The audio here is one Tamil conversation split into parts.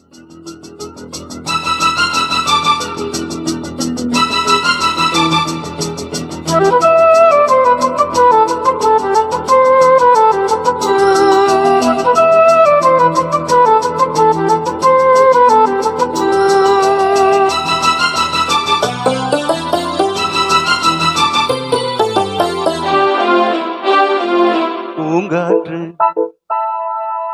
பூங்காற்று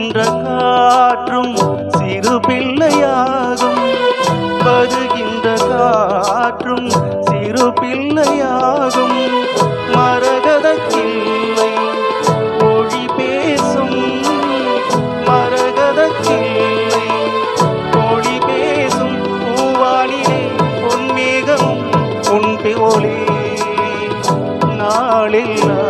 வருகின்ற காற்றும் சிறு பிள்ளையாகும். வருகின்ற காற்றும் சிறு பிள்ளையாகும். மரகத கிள்ளை மொழி பேசும். மரகத கிள்ளை மொழி பேசும் பூவானிலே பொன்மேகம் உன் போலே நாளில்லா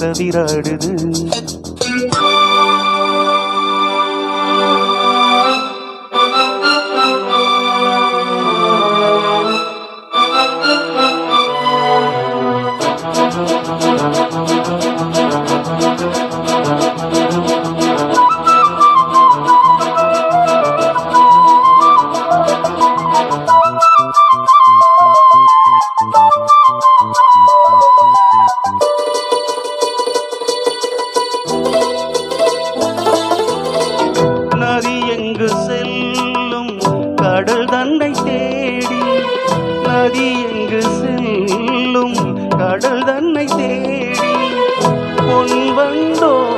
தவிராடுது செல்லும் கடல் தன்னை தேடி. நதி எங்கு செல்லும் கடல் தன்னை தேடி. பொன் வந்தோ